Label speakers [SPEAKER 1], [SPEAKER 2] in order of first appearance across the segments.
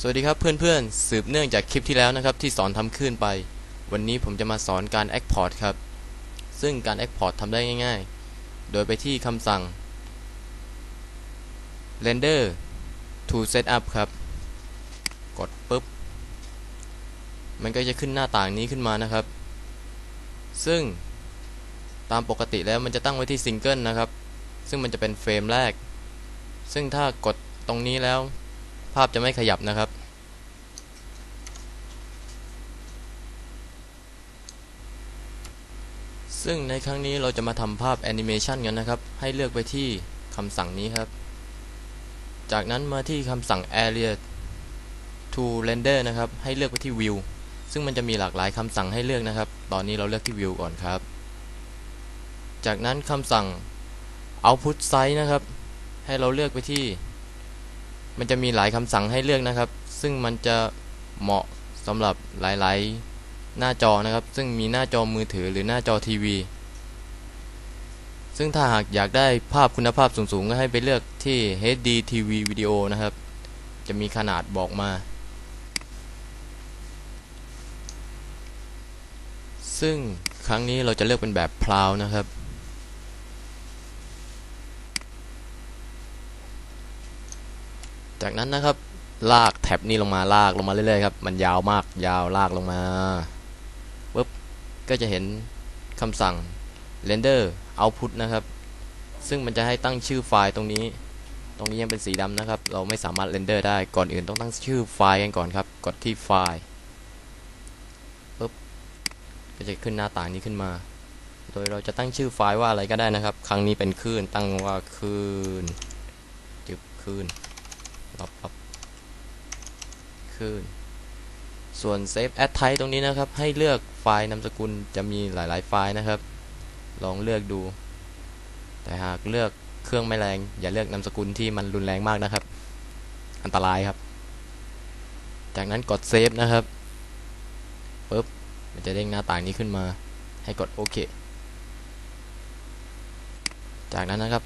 [SPEAKER 1] สวัสดีครับเพื่อนๆ สืบเนื่องจากคลิปที่แล้วนะครับที่สอนทำคลื่นไป วันนี้ผมจะมาสอนการ Export ครับ ซึ่งการ Export ทำได้ง่ายๆ โดยไปที่คำสั่ง render to setup ครับ กดปุ๊บ มันก็จะขึ้นหน้าต่างนี้ขึ้นมานะครับ ซึ่งตามปกติแล้วมันจะตั้งไว้ที่ซิงเกิลนะครับ ซึ่งมันจะเป็นเฟรมแรก ซึ่งถ้ากดตรงนี้แล้ว ภาพจะไม่ขยับนะครับ ซึ่งในครั้งนี้เราจะมาทำภาพแอนิเมชันกันนะครับ ให้เลือกไปที่คำสั่งนี้ครับ จากนั้นมาที่คำสั่ง area to render นะครับ ให้เลือกไปที่ view ซึ่งมันจะมีหลากหลายคำสั่งให้เลือกนะครับ ตอนนี้เราเลือกที่ view ก่อนครับ จากนั้นคำสั่ง output size นะครับ ให้เราเลือกไปที่ มันจะมีหลายคำสั่งให้เลือกนะครับ ซึ่งมันจะเหมาะสำหรับหลายๆ หน้าจอนะครับ ซึ่งมีหน้าจอมือถือหรือหน้าจอทีวี ซึ่งถ้าหากอยากได้ภาพคุณภาพสูงๆ ก็ให้ไปเลือกที่ HD TV Video นะครับ จะมีขนาดบอกมา ซึ่งครั้งนี้เราจะเลือกเป็นแบบพลาวนะครับ จากนั้นนะครับลากแท็บนี้ลงมาลากลงมาเรื่อยๆครับมันยาวมากยาวลากลงมาปุ๊บก็จะเห็นคำสั่ง render output นะครับ ซึ่งมันจะให้ตั้งชื่อไฟล์ตรงนี้ ตรงนี้ยังเป็นสีดำนะครับ เราไม่สามารถ render ได้ก่อนอื่นต้องตั้งชื่อไฟล์กันก่อนครับกดที่ไฟล์ปุ๊บก็จะขึ้นหน้าต่างนี้ขึ้นมา โดยเราจะตั้งชื่อไฟล์ว่าอะไรก็ได้นะครับ ครั้งนี้เป็นคลื่นตั้งว่าคลื่นจึบคลื่น ขึ้น ส่วน Save as Type ตรงนี้นะครับ ให้เลือกไฟล์นามสกุลจะมีหลาย ๆ ไฟล์นะครับ ลองเลือกดู แต่หากเลือกเครื่องไม่แรง อย่าเลือกนามสกุลที่มันรุนแรงมากนะครับ อันตรายครับ จากนั้นกด Save นะครับปุ๊บมันจะเด้งหน้าต่างนี้ขึ้นมา ให้กดโอเคจากนั้นนะครับ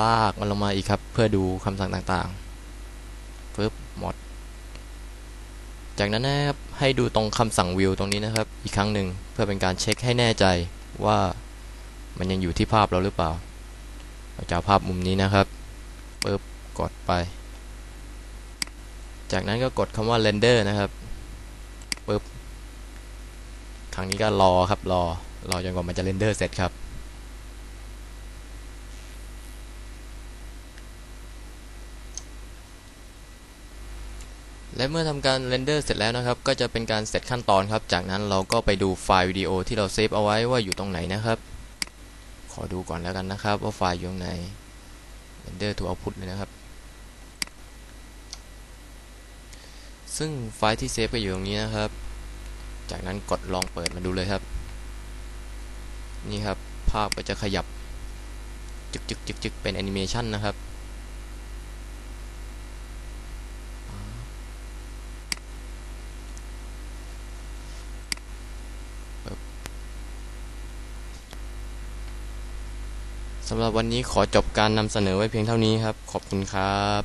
[SPEAKER 1] ลากมันลงมาอีกครับ เพื่อดูคำสั่งต่างๆปึ๊บหมด จากนั้นนะครับให้ดูตรงคำสั่งวิวตรงนี้นะครับ อีกครั้งหนึ่งเพื่อเป็นการเช็คให้แน่ใจว่ามันยังอยู่ที่ภาพเราหรือเปล่าเราจะภาพมุมนี้นะครับปึ๊บกดไป จากนั้นก็กดคำว่า render นะครับปึ๊บครั้งนี้ก็รอครับรอรอจนกว่ามันจะ render เสร็จครับ และเมื่อทำการเรนเดอร์เสร็จแล้วนะครับ ก็จะเป็นการเสร็จขั้นตอนครับ จากนั้นเราก็ไปดูไฟล์วิดีโอที่เราเซฟเอาไว้ว่าอยู่ตรงไหนนะครับ ขอดูก่อนแล้วกันนะครับ ว่าไฟล์อยู่ตรงไหน render to output เลยนะครับ ซึ่งไฟล์ที่เซฟก็อยู่ตรงนี้นะครับ จากนั้นกดลองเปิดมาดูเลยครับ นี่ครับ ภาพก็จะขยับจึกจึกจึกจึกเป็นแอนิเมชันนะครับ สำหรับวันนี้ขอจบการนำเสนอไว้เพียงเท่านี้ครับ ขอบคุณครับ